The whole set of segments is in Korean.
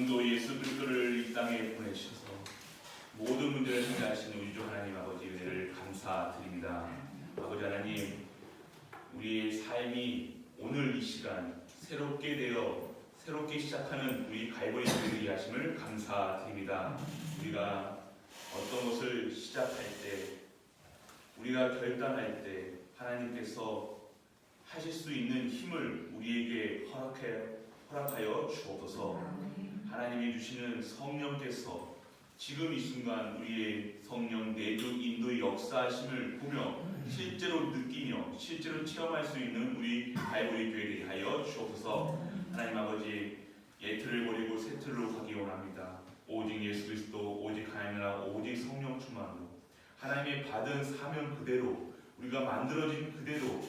지금도 예수 그리스도를 이 땅에 보내셔서 모든 문제를 해결하시는 주 하나님 아버지 은혜를 감사드립니다. 아버지 하나님 우리의 삶이 오늘 이 시간 새롭게 되어 새롭게 시작하는 우리 갈보리 교회의 하심을 감사드립니다. 우리가 어떤 것을 시작할 때 우리가 결단할 때 하나님께서 하실 수 있는 힘을 우리에게 허락해 허락하여 주옵소서. 하나님이 주시는 성령께서 지금 이 순간 우리의 성령 내주 인도의 역사하심을 보며 실제로 느끼며 실제로 체험할 수 있는 우리 갈보리 교회에 하여 주옵소서. 하나님 아버지 예틀을 버리고 새 틀로 가기 원합니다. 오직 예수 그리스도 오직 하나님이라 오직 성령 충만으로 하나님의 받은 사명 그대로 우리가 만들어진 그대로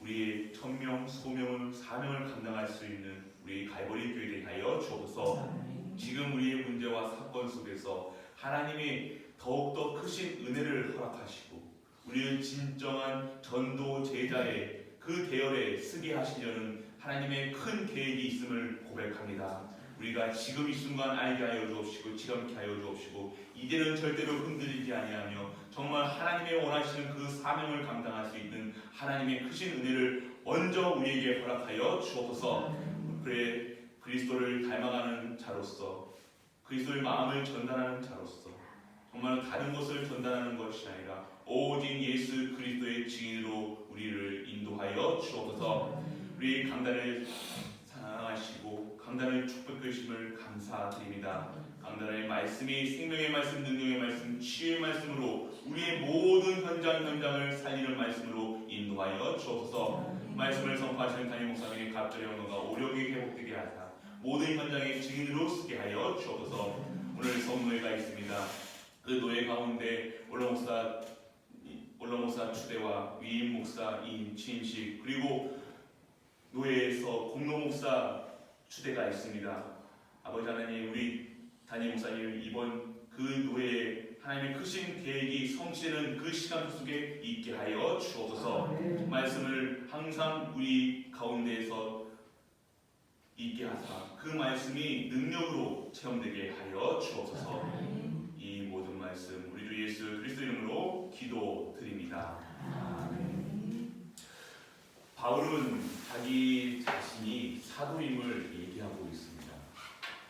우리의 천명, 소명을 사명을 감당할 수 있는 우리 갈보리 교회에 하여 주옵소서. 지금 우리의 문제와 사건 속에서 하나님이 더욱더 크신 은혜를 허락하시고 우리를 진정한 전도 제자의 그 대열에 쓰게 하시려는 하나님의 큰 계획이 있음을 고백합니다. 우리가 지금 이 순간 알게 하여 주옵시고 지감케 하여 주옵시고 이제는 절대로 흔들리지 아니하며 정말 하나님의 원하시는 그 사명을 감당할 수 있는 하나님의 크신 은혜를 먼저 우리에게 허락하여 주옵소서. 그래 그리스도를 닮아가는 자로서 그리스도의 마음을 전달하는 자로서 정말 다른 것을 전달하는 것이 아니라 오직 예수 그리스도의 증인으로 우리를 인도하여 주옵소서. 우리 강단을 사랑하시고 강단을 축복해 주심을 감사드립니다. 강단의 말씀이 생명의 말씀, 능력의 말씀, 치유의 말씀으로 우리의 모든 현장 현장을 살리는 말씀으로 인도하여 주옵소서. 말씀을 선포하시는 담임 목사님의 갑절의 언어가 오력이 회복되게 하사 모든 현장의 증인으로 쓰게 하여 주옵소서. 오늘 성노예가 있습니다. 그 노예 가운데 올라 목사 올라 목사 추대와 위임 목사 임치임식 그리고 노예에서 공로 목사 추대가 있습니다. 아버지 하나님 우리 담임 목사님 이번 그 노예 하나님의 크신 계획이 성취되는 그 시간 속에 있게 하여 주옵소서. 말씀을 항상 우리 가운데에서 있게 하사 그 말씀이 능력으로 체험되게 하여 주옵소서. 이 모든 말씀 우리 주 예수 그리스도 이름으로 기도드립니다. 바울은 자기 자신이 사도임을 얘기하고 있습니다.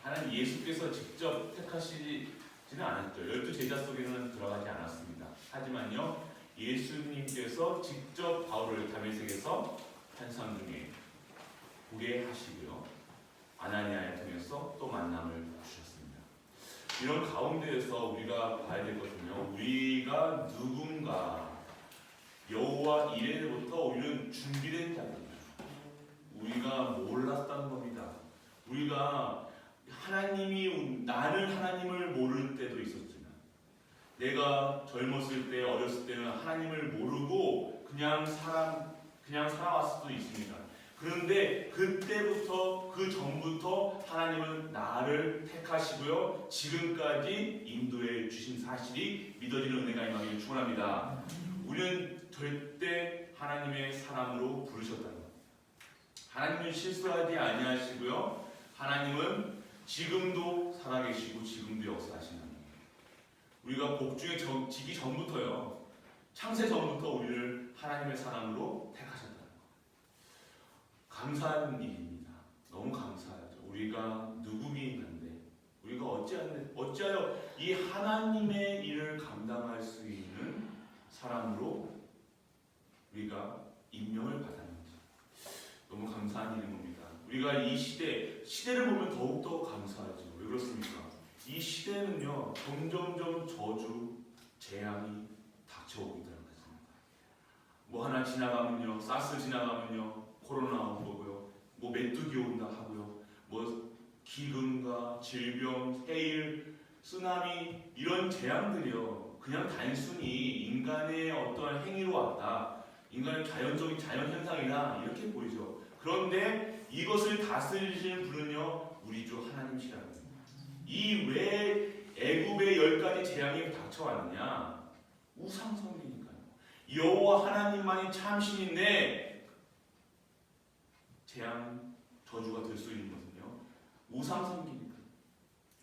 하나님 예수께서 직접 택하시지는 않았죠. 열두 제자 속에는 들어가지 않았습니다. 하지만요, 예수님께서 직접 바울을 다메섹에서 환상 중에 보게 하시고요, 아나니아를 통해서 또 만남을 주셨습니다. 이런 가운데에서 우리가 봐야 될 것은요, 우리가 누군가 여호와 이래부터 우리는 준비된 자입니다. 우리가 몰랐다는 겁니다. 우리가 하나님이 나는 하나님을 모를 때도 있었지만 내가 젊었을 때 어렸을 때는 하나님을 모르고 그냥 사람 그냥 살아왔을 수도 있습니다. 그런데 그때부터 그 전부터 하나님은 나를 택하시고요 지금까지 인도해 주신 사실이 믿어지는 은혜가 임하기를 축원합니다. 우리는 절대 하나님의 사람으로 부르셨다는 것. 하나님은 실수하지 아니하시고요. 하나님은 지금도 살아계시고 지금도 역사하시는 분. 우리가 복중에 정- 지기 전부터요. 창세 전부터 우리를 하나님의 사람으로 택하셨다는 것. 감사한 일입니다. 너무 감사하죠. 우리가 누구긴 한데 우리가 어찌하여, 어찌하여 이 하나님의 일을 감당할 수 있는 사람으로 우리가 임명을 받았는지 너무 감사한 일인 겁니다. 우리가 이 시대 시대를 보면 더욱더 감사하죠. 왜 그렇습니까? 이 시대는요 점점점 저주 재앙이 닥쳐오고 있다는 것입니다. 뭐 하나 지나가면요 사스 지나가면요 코로나 온 거고요. 뭐 메뚜기 온다 하고요. 뭐 기근과 질병 해일 쓰나미 이런 재앙들이요. 그냥 단순히 인간의 어떠한 행위로 왔다 인간의 자연적인 자연 현상이다 이렇게 보이죠. 그런데 이것을 다스리시는 분은요 우리 주 애굽의 열 재앙이 닥쳐왔느냐 우상성이니까요 여호와 하나님만이 참 신인데 재앙 저주가 될 수 있는 것은요 우상 섬기니까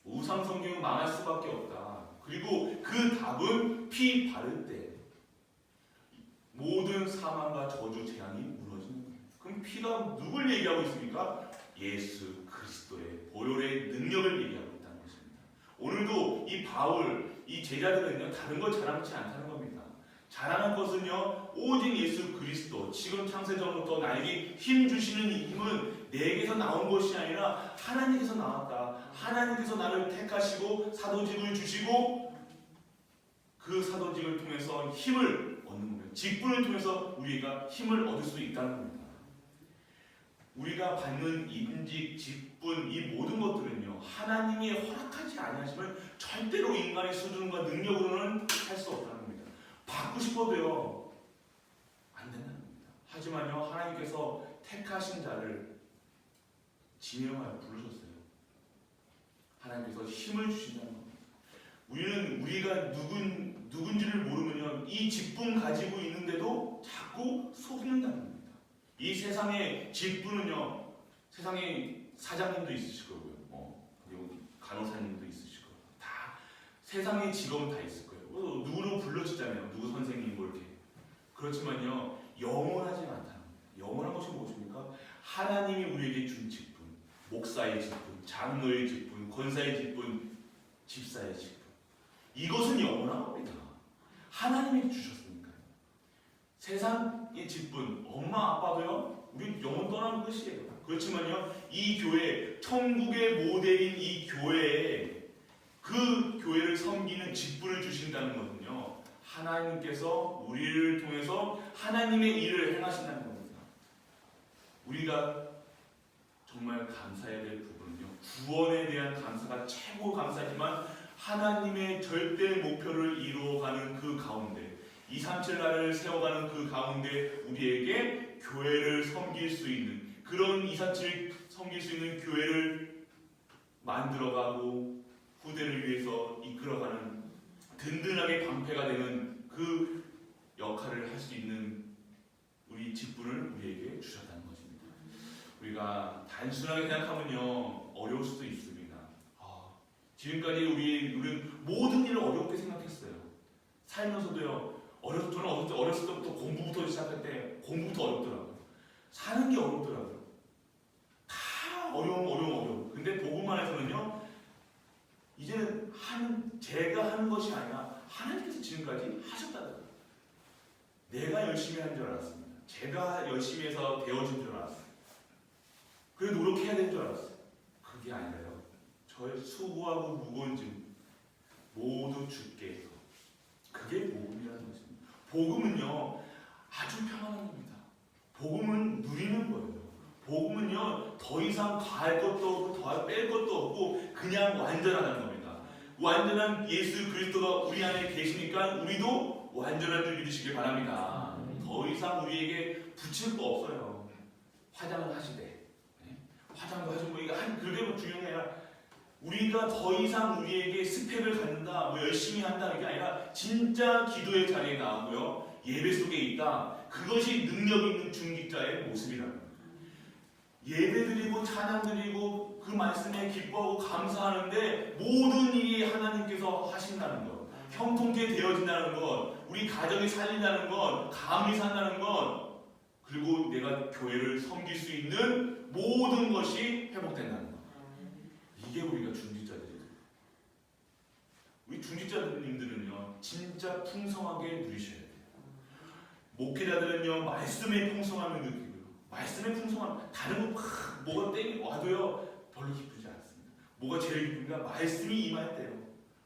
우상 성경은 망할 수밖에 없다. 그리고 그 답은 피 바를 때 모든 사망과 저주 재앙이 무너지는 거예요. 그럼 피가 누굴 얘기하고 있습니까? 예수 그리스도의 보혈의 능력을 얘기하고 있다는 것입니다. 오늘도 이 바울 이 제자들은요 다른 걸 자랑치 않다는 겁니다. 자랑한 것은요 오직 예수 그리스도 지금 창세전부터 나에게 힘 주시는 이 힘은 내게서 나온 것이 아니라 하나님께서 나왔다. 하나님께서 나를 택하시고 사도직을 주시고 그 사도직을 통해서 힘을 얻는 겁니다. 직분을 통해서 우리가 힘을 얻을 수 있다는 겁니다. 우리가 받는 임직, 직분 이 모든 것들은요 하나님이 허락하지 아니하시면 절대로 인간의 수준과 능력으로는 할 수 없다는 겁니다. 받고 싶어도요 안 된다는 겁니다. 하지만요 하나님께서 택하신 자를 지명하여 부르셨어요. 하나님께서 힘을 주신다는 겁니다. 우리는 우리가 누군 누군지를 모르면요 이 직분 가지고 있는데도 자꾸 속는다는 겁니다. 이 세상의 직분은요 세상에 사장님도 있으실 거고요, 뭐 그리고 간호사님도 있으실 거고 다 세상의 직업은 다 있을 거예요. 어, 누구로 불러주잖아요, 누구 선생님 뭐 이렇게 그렇지만요 영원하지 않다는 겁니다. 영원한 것이 무엇입니까? 하나님이 우리에게 준 직분, 목사의 직분, 장로의 직분, 권사의 직분, 집사의 직분 이것은 영원한 겁니다. 하나님이 주셨으니까요. 세상의 직분, 엄마 아빠도요, 우리 영원 떠나는 것이에요. 그렇지만요, 이 교회, 천국의 모델인 이 교회에 그 교회를 섬기는 직분을 주신다는 것은요, 하나님께서 우리를 통해서 하나님의 일을 행하신다는 겁니다. 우리가 정말 감사해야 될 부분은요, 구원에 대한 감사가 최고 감사지만 하나님의 절대 목표를 이루어가는 그 가운데 2, 3, 7날을 세워가는 그 가운데 우리에게 교회를 섬길 수 있는 그런 2, 3, 7 섬길 수 있는 교회를 만들어가고 후대를 위해서 이끌어가는 든든하게 방패가 되는 그 역할을 할 수 있는 우리 직분을 우리에게 주셨다는 것입니다. 우리가 단순하게 생각하면요 어려울 수도 있습니다. 아, 지금까지 우리 우리는 모든 일을 어렵게 생각했어요. 살면서도요 어렸을 저는 어렸을, 때, 어렸을 때부터 공부부터 시작할 때 공부부터 어렵더라고요. 사는 게 어렵더라고요. 다 어려움 어려움 어려움. 근데 복음만에서는요 이제는 한 제가 하는 것이 아니라 하나님께서 지금까지 거예요. 내가 열심히 한 줄 알았습니다. 제가 열심히 해서 되어진 줄 알았어요. 그래 노력해야 되는 줄 알았어요. 그게 아니라요. 저의 수고하고 무거운 짐 모두 해서 그게 복음이라는 것입니다. 복음은요 아주 평안한 겁니다. 복음은 누리는 거예요. 복음은요 더 이상 더할 것도 없고 더뺄 것도 없고 그냥 완전하다는 겁니다. 완전한 예수 그리스도가 우리 안에 계시니까 우리도 완전한 줄 믿으시길 바랍니다. 더 이상 우리에게 붙일 거 없어요. 화장을 하시되 네? 화장도 하시고 뭐 이거 한 그게 뭐 아니라 우리가 더 이상 우리에게 스펙을 갖는다, 뭐 열심히 한다는 게 아니라 진짜 기도의 자리에 나오고요 예배 속에 있다. 그것이 능력 있는 중직자의 거예요. 예배 드리고 찬양 드리고 그 말씀에 기뻐하고 감사하는데 모든 일이 하나님께서 하신다는 것. 형통케 되어진다는 것, 우리 가정이 살린다는 것, 감이 산다는 것, 그리고 내가 교회를 섬길 수 있는 모든 것이 회복된다는 것. 이게 우리가 중직자들이에요. 우리 중직자님들은요, 진짜 풍성하게 누리셔야 돼요. 목회자들은요, 말씀의 풍성함을 느끼고요. 말씀의 풍성함, 다른 거막 뭐가 땡이 와도요, 별로 기쁘지 않습니다. 뭐가 제일 기쁜가? 말씀이 임할 때요.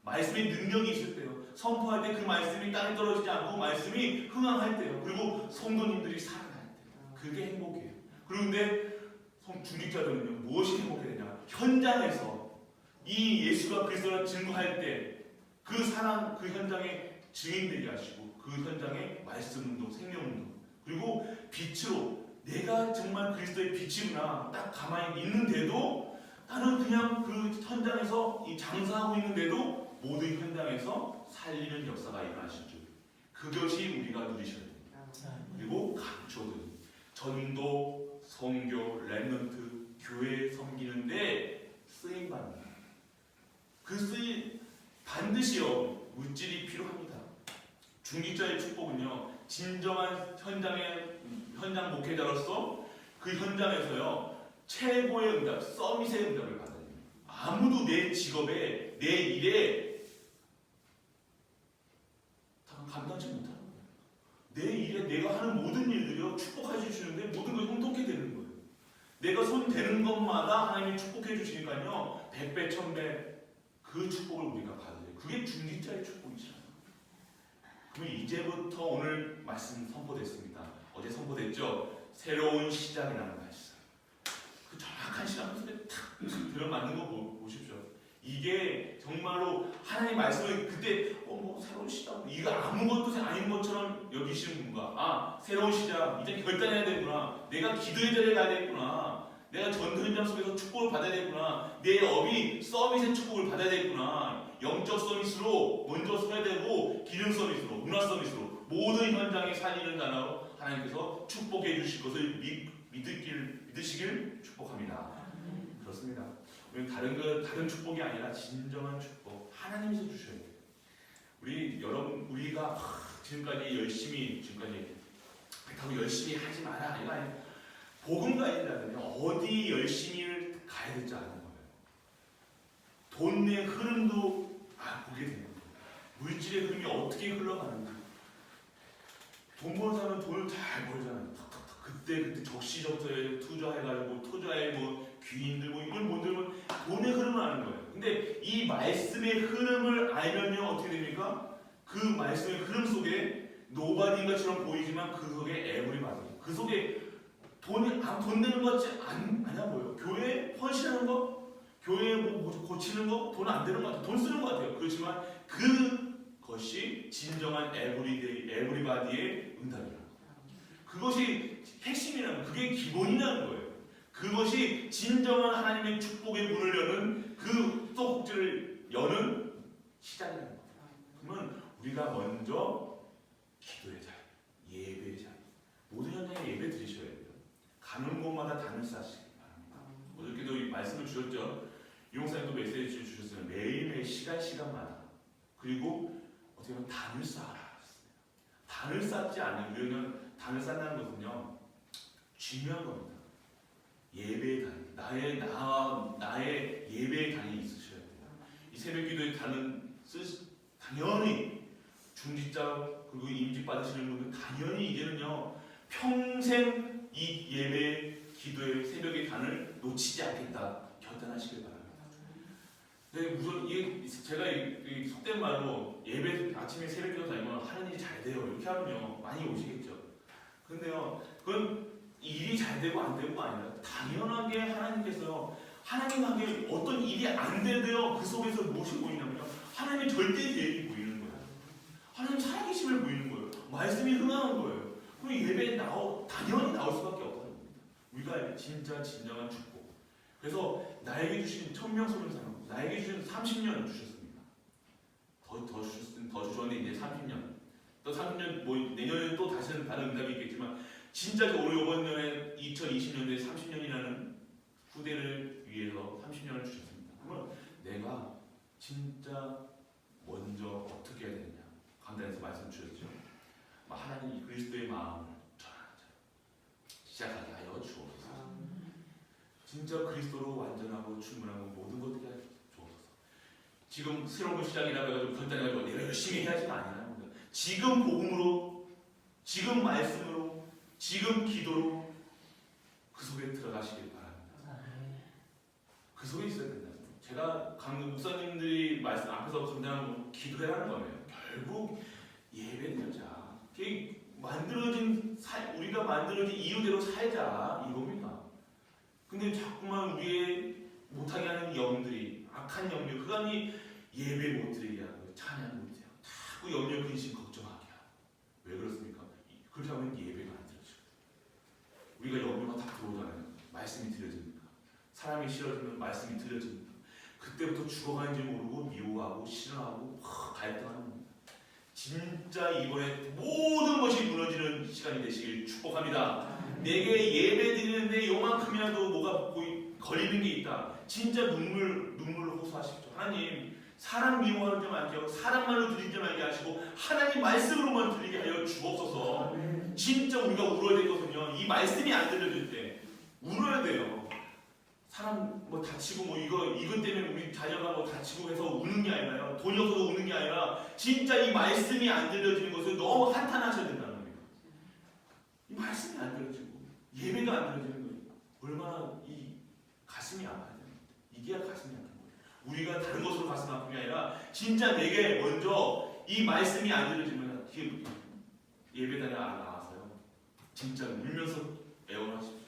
말씀의 능력이 있을 때요. 선포할 때 그 말씀이 땅에 떨어지지 않고 말씀이 흥황할 때요. 그리고 성도님들이 살아날 때요. 그게 행복이에요. 그런데 성 중직자들은요 무엇이 행복해야 되냐? 현장에서 이 예수가 그리스도라 증거할 때 그 사랑 그 현장에 증인 되게 하시고 그 현장에 말씀 운동, 생명 운동 그리고 빛으로 내가 정말 그리스도의 빛이구나 딱 가만히 있는데도 나는 그냥 그 현장에서 이 장사하고 있는데도 모든 현장에서 살리는 역사가 일어나실 줄 그것이 우리가 누리셔야 됩니다. 그리고 감초들 전도, 성교, 랩런트, 교회 섬기는데 쓰임 받는 그것이 반드시요 물질이 필요합니다. 중직자의 축복은요 진정한 현장의 현장 목회자로서 그 현장에서요 최고의 응답, 서밋의 응답을 됩니다. 아무도 내 직업에 내 일에 다 감당치 못하는 거예요. 내 일에 내가 하는 모든 일들이요 축복해 주시는데 모든 걸 형통케 되는 거예요. 내가 손 대는 것마다 하나님이 축복해 주시니까요 백배 천배 그 축복을 우리가 돼요. 그게 중직자의 축복이잖아요. 그럼 이제부터 오늘 말씀 선포됐습니다. 어제 선포됐죠? 새로운 시작이라는 말씀. 그 정확한 시간 속에 탁 들어맞는 거 보- 보십시오. 이게 정말로 하나님 말씀을 그때 어 뭐 새로운 시작 이거 아무것도 아닌 것처럼 여기시는 분과 아 새로운 시작 이제 결단해야 되구나 내가 기도의 자리에 가야 되겠구나 내가 전도 현장 속에서 축복을 받아야 되구나 내 업이 서밋의 축복을 받아야 되구나 영적 서밋으로 먼저 서야 되고 기능 서밋으로 문화 서밋으로 모든 현장에 살리는 나라로 하나님께서 축복해 주실 것을 믿, 믿으길, 믿으시길 축복합니다 그렇습니다 우리는 다른 그 다른 축복이 아니라 진정한 축복 하나님께서 주셔야 돼요. 우리 여러분 우리가 하, 지금까지 열심히 지금까지 그렇다고 열심히 하지 마라 아니에요. 복음 가지려면 어디 열심히 가야 될지 아는 거예요. 돈의 흐름도 아 보게 되는 거예요. 물질의 흐름이 어떻게 흘러가는지. 돈 버는 사람은 돈을 잘 벌잖아요. 탁탁탁 그때 그때 적시적소에 투자해가지고 투자에 뭐 귀인들 뭐 이걸 못 들면 돈의 흐름을 아는 거예요. 근데 이 말씀의 흐름을 알면요 어떻게 됩니까? 그 말씀의 흐름 속에 노바디인가처럼 보이지만 그 속에 에브리바디. 그 속에 돈이 아, 돈 내는 것 같지 않, 않아 보여. 교회 헌신하는 거, 교회 뭐, 뭐 고치는 거, 돈 안 되는 것 같아. 돈 쓰는 것 같아요. 그렇지만 그것이 진정한 에브리데이, 에브리바디의 응답이라. 그것이 핵심이라는 그게 기본이라는 거예요. 그것이 진정한 하나님의 축복의 문을 여는 그 속지를 여는 시작이라는 거예요. 그러면 우리가 먼저 기도의 자리, 예배의 자리, 모든 현장에 예배 드리셔야 돼요. 가는 곳마다 단을 쌓으시기 바랍니다. 어저께도 이 말씀을 주셨죠. 이용사님도 메시지 주셨어요. 매일매일 시간 시간마다 그리고 어떻게 보면 단을 쌓아라. 단을 쌓지 않는 우리는 단을 쌓는 것은요 중요한 겁니다. 예배의 단, 나의 나 나의 예배의 단이 있으셔야 돼요. 이 새벽기도의 단은 쓰 당연히 중직자 그리고 임직 받으시는 분들 당연히 이제는요 평생 이 예배 기도의 새벽의 단을 놓치지 않겠다 결단하시길 바랍니다. 근데 우선 이게 제가 이, 이 속된 말로 예배 아침에 새벽 기도 다니면 하는 일이 잘 돼요 이렇게 하면요 많이 오시겠죠. 근데요 그건 일이 잘 되고 안 되고가 아니라 당연하게 하나님께서 하나님에게 어떤 일이 안 되도요 그 속에서 무엇이 보이냐면요 하나님의 절대 계획이 보이는 거예요. 하나님 살아계심을 보이는 거예요. 말씀이 흥하는 거예요. 그럼 예배에 나오 당연히 나올 수밖에 없다는 겁니다. 우리가 진짜 진정한 축복. 그래서 나에게 주신 천명 소름 사람, 나에게 주신 30년을 주셨습니다. 더 더 주셨 더 주셨는데 이제 30년. 또 30년 뭐 내년에 또 다시는 다른 응답이 있겠지만 진짜 올해 이번 년에 2020년도에 30년이라는 후대를 위해서 30년을 주셨습니다. 그러면 내가 진짜 먼저 어떻게 해야 되느냐 강단에서 말씀 주셨죠. 하나님 이 그리스도의 마음을 전하는 자 시작하게 하여 주옵소서. 진짜 그리스도로 완전하고 충분하고 모든 것들이. 지금 새로운 거 시작이라고 해가지고 결단해가지고 내가 열심히 해야지가 아니라는 겁니다. 지금 복음으로, 지금 말씀으로, 지금 기도로 그 속에 들어가시길 바랍니다. 그 속에 있어야 된다. 제가 강 목사님들이 말씀 앞에서 감당하는 기도해라는 거예요. 결국 예배 드리자. 그게 만들어진 살 우리가 만들어진 이유대로 살자 이겁니다. 근데 자꾸만 우리의 못하게 하는 영들이 악한 영들 그간이 예배 못 드리게 하고 찬양 못 하고 자꾸 염려 근심 걱정하게 하고 왜 그렇습니까? 이- 그렇게 하면 예배가 안 들어져요. 우리가 염려가 다 들어오잖아요. 말씀이 들려집니까? 사람이 싫어지면 말씀이 들려집니까? 그때부터 죽어가는지 모르고 미워하고 싫어하고 하, 갈등하는 겁니다. 진짜 이번에 모든 것이 무너지는 시간이 되시길 축복합니다. 내게 예배 드리는데 요만큼이라도 뭐가 걸리는 게 있다. 진짜 눈물 눈물로 호소하시죠. 하나님 사람 미워하지 말게 하고 사람말로 들리지 말게 하시고 하나님 말씀으로만 들리게 하여 주옵소서. 진짜 우리가 울어야 되거든요. 이 말씀이 안 들려질 때 울어야 돼요. 사람 뭐 다치고 뭐 이거 이것 때문에 우리 자녀가 뭐 다치고 해서 우는 게 아니라요. 돈이 없어서 우는 게 아니라 진짜 이 말씀이 안 들려지는 것을 너무 한탄하셔야 된다는 거예요. 이 말씀이 안 들려지고 예배가 안 들려지는 거예요. 얼마나 이 가슴이 아파야 돼요. 이게 가슴이 거예요. 우리가 다른 것으로 가슴 아픈 게 아니라 진짜 내게 먼저 이 말씀이 안 들려지면 그 예배당에 나와서요. 진짜 울면서 애원하십시오.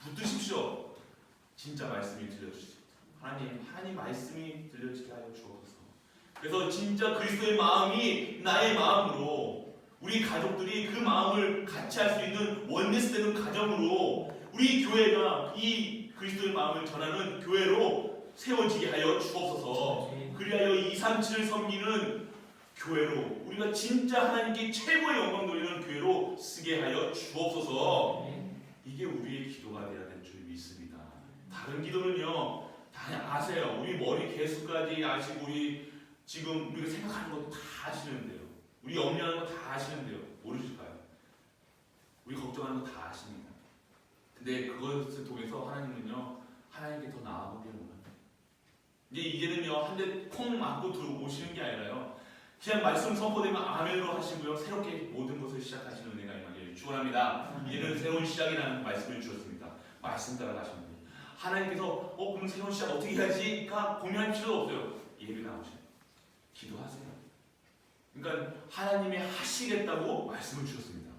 붙드십시오. 진짜 말씀이 들려주십시오. 하나님, 하나님 말씀이 들려지게 하여 주옵소서. 그래서 진짜 그리스도의 마음이 나의 마음으로 우리 가족들이 그 마음을 같이 할 수 있는 원리스 되는 가정으로 우리 교회가 이 그리스도의 마음을 전하는 교회로 세워지게 하여 주옵소서. 그리하여 237을 섬기는 교회로 우리가 진짜 하나님께 최고의 영광 돌리는 교회로 쓰게 하여 주옵소서. 이게 우리의 기도가 되어야 될 줄 믿습니다. 다른 기도는요, 다 아세요. 우리 머리 개수까지 아시고 우리 지금 우리가 생각하는 것도 다 아시는데요. 우리 염려하는 거 다 아시는데요. 모르실까요? 우리 걱정하는 거 다 아십니다. 근데 그것을 통해서 하나님은요, 하나님께 더 나아보게 하는. 이제 이제는요, 한 대 콩 맞고 들어오시는 게 아니라요, 그냥 말씀 선포되면 아멘으로 하시고요, 새롭게 모든 것을 시작하시는 은혜가 임하기를 축원합니다. 이제는 새로운 시작이라는 말씀을 주셨습니다. 말씀 따라 가시면 돼요. 하나님께서 어 그럼 새로운 시작 어떻게 해야지가 고민할 필요 없어요. 예배 나오세요. 기도하세요. 그러니까 하나님이 하시겠다고 말씀을 주셨습니다.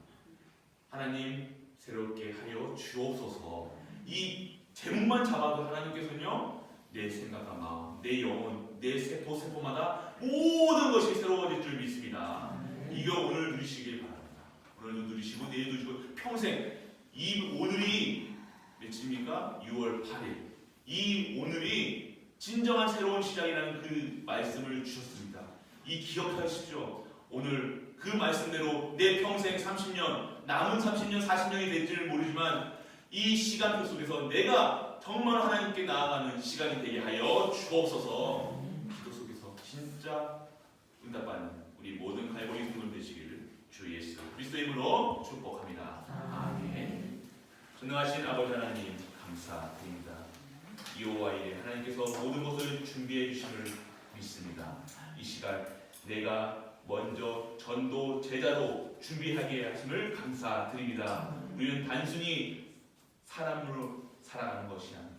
하나님 새롭게 하여 주옵소서. 이 제목만 잡아도 하나님께서는요 내 생각과 마음, 내 영혼, 내 세포 세포마다 모든 것이 새로워질 줄 믿습니다. 이거 오늘 누리시길 바랍니다. 오늘도 누리시고 내일도 누리시고 평생 이 오늘이 며칠입니까? 6월 8일. 이 오늘이 진정한 새로운 시작이라는 그 말씀을 주셨습니다. 이 기억하십시오. 오늘 그 말씀대로 내 평생 30년, 남은 30년, 40년이 될지는 모르지만 이 시간표 속에서 내가 정말 하나님께 나아가는 시간이 되게 하여 주옵소서. 기도 속에서 진짜 응답받는 우리 모든 갈고리 성도 되시기를 주 예수 그리스도의 이름으로 축복합니다. 아멘. 전능하신 아버지 하나님 감사드립니다. 이호와의 하나님께서 모든 것을 준비해 주심을 믿습니다. 이 시간 내가 먼저 전도 제자로 준비하게 하심을 감사드립니다. 우리는 단순히 사람으로 살아가는 것이 아니라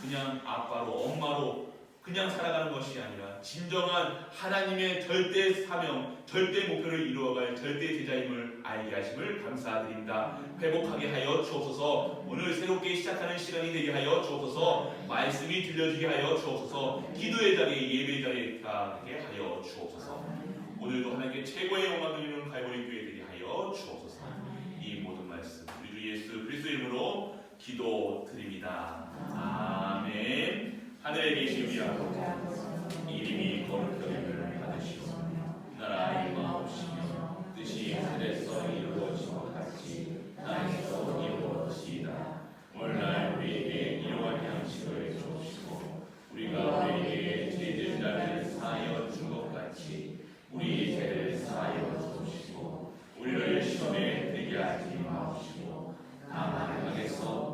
그냥 아빠로 엄마로 그냥 살아가는 것이 아니라 진정한 하나님의 절대 사명, 절대 목표를 이루어갈 절대 제자임을 알게 하심을 감사드립니다. 회복하게 하여 주옵소서. 오늘 새롭게 시작하는 시간이 되게 하여 주옵소서. 말씀이 들려지게 하여 주옵소서. 기도의 자리에 예배 자리에 가게 하여 주옵소서. 오늘도 하나님께 최고의 영광 드리는 갈보리 교회 되게 하여 주옵소서. 이 모든 말씀 우리 주 예수 그리스도 이름으로 기도드립니다. 아멘. 하늘에 계신 우리 이름이 거룩함을 받으시오 나라 임하옵시며 뜻이 하늘에서 이루어진 것 같이 땅에서 이루어지이다 오늘날 우리에게 일용할 양식을 주옵시고 우리가 우리에게 죄진 자를 사하여 준 것 같이 우리 죄를 사하여 주옵시고 우리를 시험에 들게 하지 마옵시고 다만 악에서